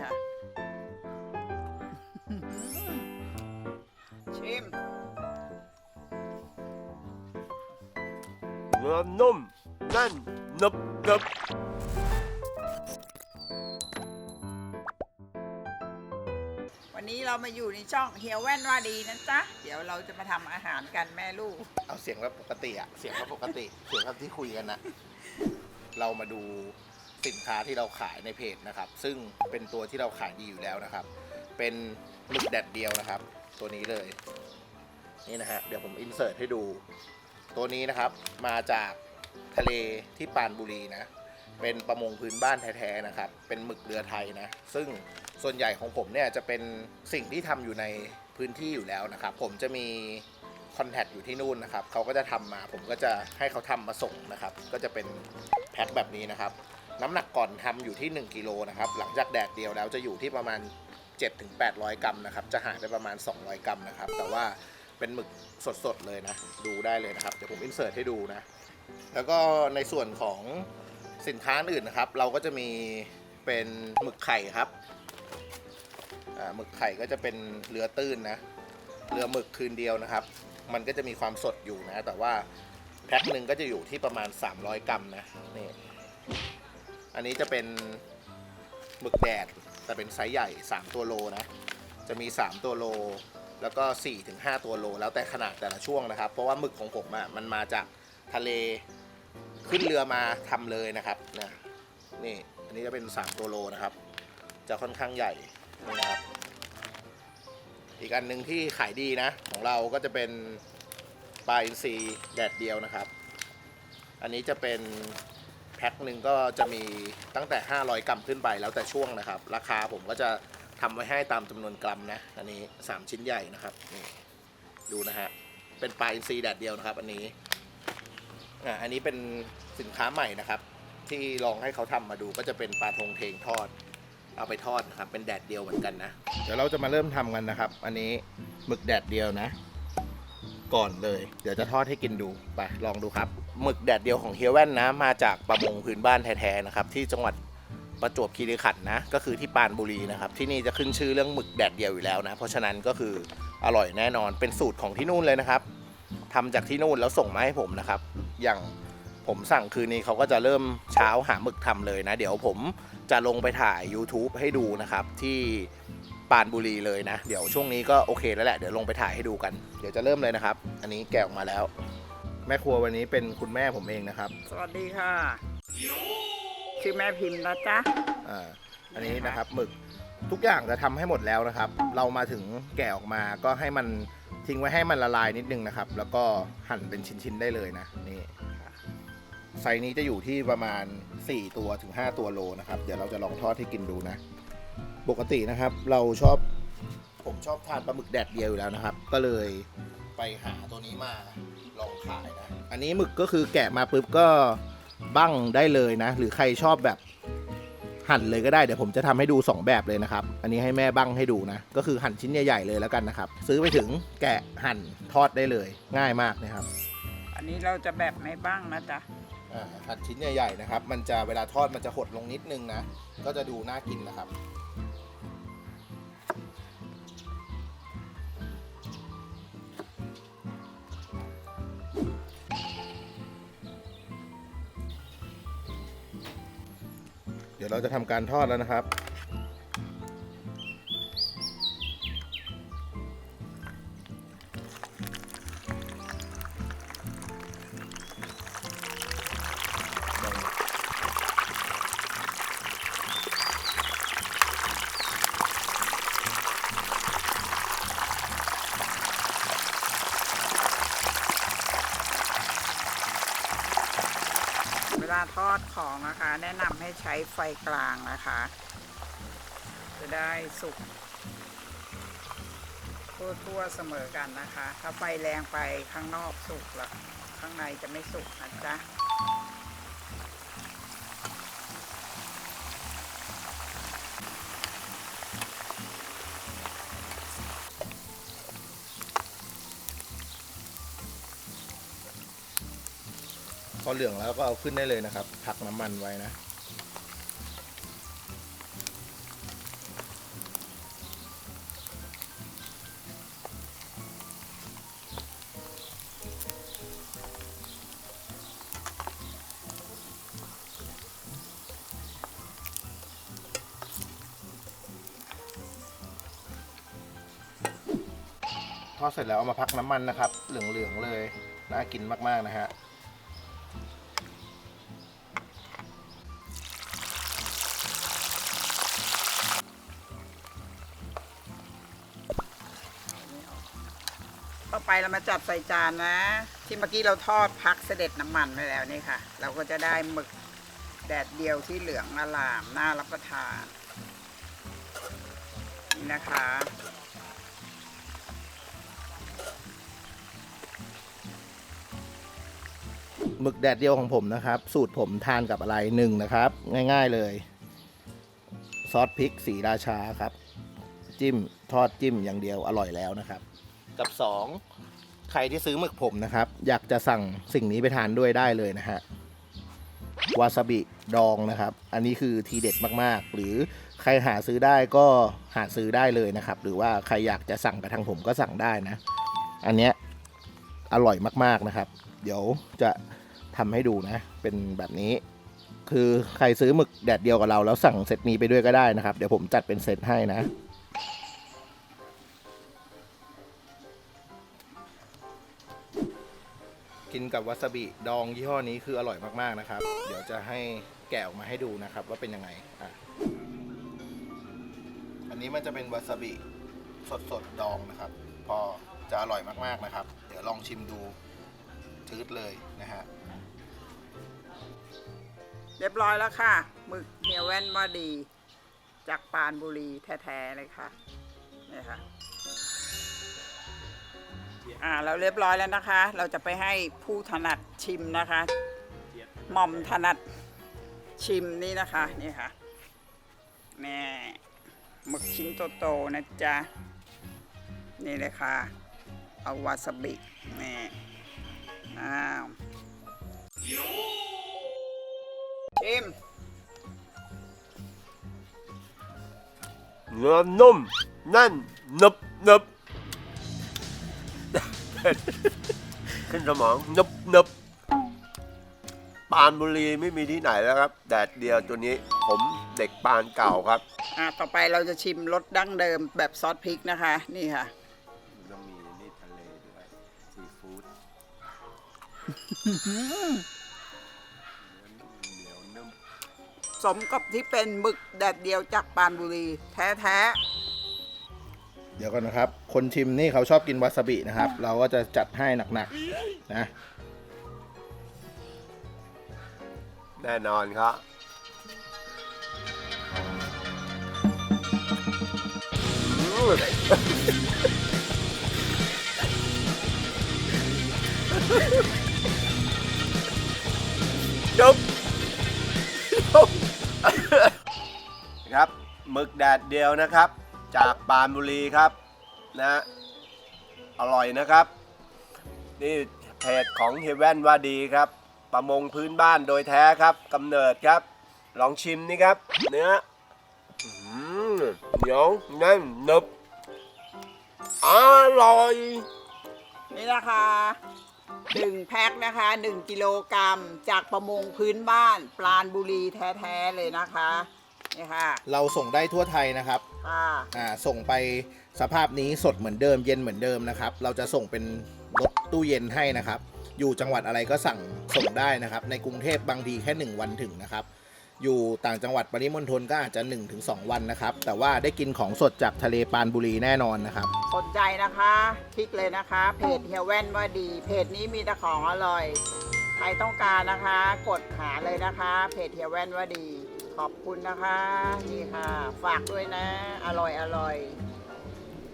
ค่ะ ชิม เนื้อนุ่มแน่นหนึบหนึบวันนี้เรามาอยู่ในช่องเฮียแว่นว่าดีนะจ๊ะ เดี๋ยวเราจะมาทำอาหารกันแม่ลูก เอาเสียงแบบปกติอะเสียงแบบปกติ เสียงแบบที่คุยกันนะเรามาดู สินค้าที่เราขายในเพจนะครับ ซึ่งเป็นตัวที่เราขายดีอยู่แล้วนะครับ เป็นหมึกแดดเดียวนะครับ ตัวนี้เลย นี่นะฮะเดี๋ยวผมอินเสิร์ตให้ดู ตัวนี้นะครับมาจากทะเลที่ปานบุรีนะ เป็นประมงพื้นบ้านแท้ๆนะครับ เป็นหมึกเรือไทยนะ ซึ่งส่วนใหญ่ของผมเนี่ยจะเป็นสิ่งที่ทำอยู่ในพื้นที่อยู่แล้วนะครับ ผมจะมีคอนแทคอยู่ที่นู่นนะครับ เขาก็จะทำมา ผมก็จะให้เขาทำมาส่งนะครับ ก็จะเป็นแพ็คแบบนี้นะครับ น้ำหนักก่อนทำอยู่ที่ 1กิโลนะครับหลังจากแดดเดียวแล้วจะอยู่ที่ประมาณ 7-800 กรัมนะครับจะหายไปประมาณ 200 กรัมนะครับ แต่ว่าเป็นหมึกสดๆเลยนะ ดูได้เลยนะครับ เดี๋ยวผมอินเสิร์ตให้ดูนะ แล้วก็ในส่วนของสินค้าอื่นนะครับ เราก็จะมีเป็นหมึกไข่ครับหมึกไข่ก็จะเป็นเรือตื้นนะ เรือหมึกคืนเดียวนะครับ มันก็จะมีความสดอยู่นะ แต่ว่าแพ็คหนึ่งก็จะอยู่ที่ประมาณ 300 กรัมนะนี่ อันนี้จะเป็นหมึกแดดแต่เป็นไซส์ใหญ่ 3 ตัวโลนะ จะมี 3 ตัวโล แล้วก็ 4-5 ตัวโล แล้วแต่ขนาดแต่ละช่วงนะครับ เพราะว่าหมึกของผมอะ่ะมันมาจากทะเลขึ้นเรือมาทำเลยนะครับนะนี่อันนี้จะเป็น 3 ตัวโลนะครับ จะค่อนข้างใหญ่นี่นะครับ อีกอันหนึ่งที่ขายดีนะ ของเราก็จะเป็นปลาอินทรีแดดเดียวนะครับ อันนี้จะเป็น แพ็คหนึ่งก็จะมีตั้งแต่ 500 กรัมขึ้นไปแล้วแต่ช่วงนะครับ ราคาผมก็จะทำไว้ให้ตามจำนวนกรัมนะ อันนี้ 3 ชิ้นใหญ่นะครับนี่ดูนะฮะ เป็นปลาอินทรีแดดเดียวนะครับ อันนี้อ่าอันนี้เป็นสินค้าใหม่นะครับ ที่ลองให้เขาทำมาดูก็จะเป็นปลาทงเทงทอด เอาไปทอดนะครับ เป็นแดดเดียวเหมือนกันนะ เดี๋ยวเราจะมาเริ่มทำกันนะครับ อันนี้หมึกแดดเดียวนะ ก่อนเลย เดี๋ยวจะทอดให้กินดูไปลองดูครับหมึกแดดเดียวของเฮียแว่นนะ มาจากประมงพื้นบ้านแท้ๆนะครับ ที่จังหวัดประจวบคีรีขันธ์นะ ก็คือที่ปานบุรีนะครับ ที่นี่จะขึ้นชื่อเรื่องหมึกแดดเดียวอยู่แล้วนะ เพราะฉะนั้นก็คืออร่อยแน่นอนเป็นสูตรของที่นู่นเลยนะครับทำจากที่นู่นแล้วส่งมาให้ผมนะครับ อย่างผมสั่งคืนนี้เขาก็จะเริ่มเช้าหาหมึกทำเลยนะ เดี๋ยวผมจะลงไปถ่าย YouTube ให้ดูนะครับที่ ปรานบุรีเลยนะ เดี๋ยวช่วงนี้ก็โอเคแล้วแหละ เดี๋ยวลงไปถ่ายให้ดูกัน เดี๋ยวจะเริ่มเลยนะครับ อันนี้แกะออกมาแล้ว แม่ครัววันนี้เป็นคุณแม่ผมเองนะครับ สวัสดีค่ะ ชื่อแม่พิมพ์นะจ๊ะ อ่า อันนี้นะครับหมึกทุกอย่างจะทำให้หมดแล้วนะครับ เรามาถึงแกะออกมาก็ให้มันทิ้งไว้ให้มันละลายนิดนึงนะครับ แล้วก็หั่นเป็นชิ้นๆได้เลยนะนี่ไซส์นี้จะอยู่ที่ประมาณ 4 ตัวถึง 5 ตัวโลนะครับ เดี๋ยวเราจะลองทอดให้กินดูนะ ปกตินะครับ เราชอบผมชอบทานปลาหมึกแดดเดียวอยู่แล้วนะครับ ก็เลยไปหาตัวนี้มาลองขายนะ อันนี้หมึกก็คือแกะมาปุ๊บก็บั้งได้เลยนะ หรือใครชอบแบบหั่นเลยก็ได้เดี๋ยวผมจะทำให้ดู 2 แบบเลยนะครับ อันนี้ให้แม่บั้งให้ดูนะ ก็คือหั่นชิ้นใหญ่ๆเลยแล้วกันนะครับ ซื้อไปถึงแกะหั่นทอดได้เลย ง่ายมากนะครับ อันนี้เราจะแบบไม่บ้างนะจ๊ะอ่าหั่นชิ้นใหญ่ๆนะครับ มันจะเวลาทอดมันจะหดลงนิดนึงนะ ก็จะดูน่ากินนะครับ ดี๋ยวเราจะทำการทอดแล้วนะครับ เวลาทอดของนะคะ แนะนำให้ใช้ไฟกลางนะคะ จะได้สุกทั่วๆเสมอกันนะคะ ถ้าไฟแรงไปข้างนอกสุกละข้างในจะไม่สุกนะจ๊ะ พอเหลืองแล้วก็เอาขึ้นได้เลยนะครับพักน้ำมันไว้นะ ทอดเสร็จแล้วเอามาพักน้ำมันนะครับ เหลืองๆเลย น่ากินมากๆนะฮะ ไปเรามาจัดใส่จานนะ ที่เมื่อกี้เราทอดพักเสด็จน้ำมันไปแล้วนี่ค่ะ เราก็จะได้หมึกแดดเดียวที่เหลืองอลามน่ารับประทานนี่นะคะหมึกแดดเดียวของผมนะครับ สูตรผมทานกับอะไรหนึ่งนะครับ ง่าย ๆเลย ซอสพริกสีราชาครับ จิ้มทอดจิ้มอย่างเดียวอร่อยแล้วนะครับ กับสองใครที่ซื้อหมึกผมนะครับ อยากจะสั่งสิ่งนี้ไปทานด้วยได้เลยนะฮะวาซาบิดองนะครับ อันนี้คือทีเด็ดมากๆ หรือใครหาซื้อได้ก็หาซื้อได้เลยนะครับ หรือว่าใครอยากจะสั่งกับทางผมก็สั่งได้นะ อันเนี้ยอร่อยมากๆนะครับ เดี๋ยวจะทำให้ดูนะ เป็นแบบนี้ คือใครซื้อหมึกแดดเดียวกับเราแล้วสั่งเซตนี้ไปด้วยก็ได้นะครับ เดี๋ยวผมจัดเป็นเซตให้นะ กินกับวาซาบิดองยี่ห้อนี้คืออร่อยมากๆนะครับ เดี๋ยวจะให้แกะออกมาให้ดูนะครับ ว่าเป็นยังไงอะอันนี้มันจะเป็นวาซาบิสดๆดดองนะครับ พอจะอร่อยมากๆนะครับ เดี๋ยวลองชิมดูชืดเลยนะฮะเรียบร้อยแล้วค่ะหมึกเฮียแว่นว่าดี จากปานบุรีแท้ๆเลยค่ะนี่ค่ะ อ่าเราเรียบร้อยแล้วนะคะ เราจะไปให้ผู้ถนัดชิมนะคะหม่อมถนัดชิมนี่นะคะนี่ค่ะแม่หมึกชิ้นโตๆนะจ๊ะนี่เลยค่ะเอาวาซาบินี่อ้าวชิมเนื้อนุ่มแน่นหนึบหนึบ ขึ้นสมองหนึบหนึบปรานบุรีไม่มีที่ไหนแล้วครับ แดดเดียวตัวนี้ผมเด็กปานเก่าครับ อะต่อไปเราจะชิมรสดั้งเดิมแบบซอสพริกนะคะ นี่ค่ะ ต้องมีนี่ทะเลด้วยซีฟู้ดเหนียวนุ่มสมกับที่เป็นหมึกแดดเดียวจากปรานบุรี แท้ เดี๋ยวก่อนนะครับ คนชิมนี่เขาชอบกินวาซาบินะครับ เราก็จะจัดให้หนักๆนะ แน่นอนครับจบจบครับหมึกแดดเดียวนะครับ จากปรานบุรีครับนะอร่อยนะครับ นี่เพจของเฮเว่นว่าดีครับ ประมงพื้นบ้านโดยแท้ครับกำเนิดครับ ลองชิมนี่ครับ เนื้ออื้อหือเหนียวแน่นหนึบอร่อย นี่นะคะหนึ่งแพ็คนะคะหนึ่งกิโลกรัมจากประมงพื้นบ้านปรานบุรีแท้ ๆ เลยนะคะ นี่ค่ะเราส่งได้ทั่วไทยนะครับค่ะอ่าส่งไปสภาพนี้สดเหมือนเดิมเย็นเหมือนเดิมนะครับ เราจะส่งเป็นรถตู้เย็นให้นะครับ อยู่จังหวัดอะไรก็สั่งส่งได้นะครับ ในกรุงเทพบางทีแค่ 1 วันถึงนะครับ อยู่ต่างจังหวัดปริมณฑลก็อาจจะ 1-2 วันนะครับ แต่ว่าได้กินของสดจากทะเลปรานบุรีแน่นอนนะครับ สนใจนะคะ คลิกเลยนะคะ เพจเฮียแว่นว่าดี เพจนี้มีแต่ของอร่อย ใครต้องการนะคะ กดหาเลยนะคะ เพจเฮียแว่นว่าดี ขอบคุณนะคะ นี่ค่ะ ฝากด้วยนะ อร่อยอร่อย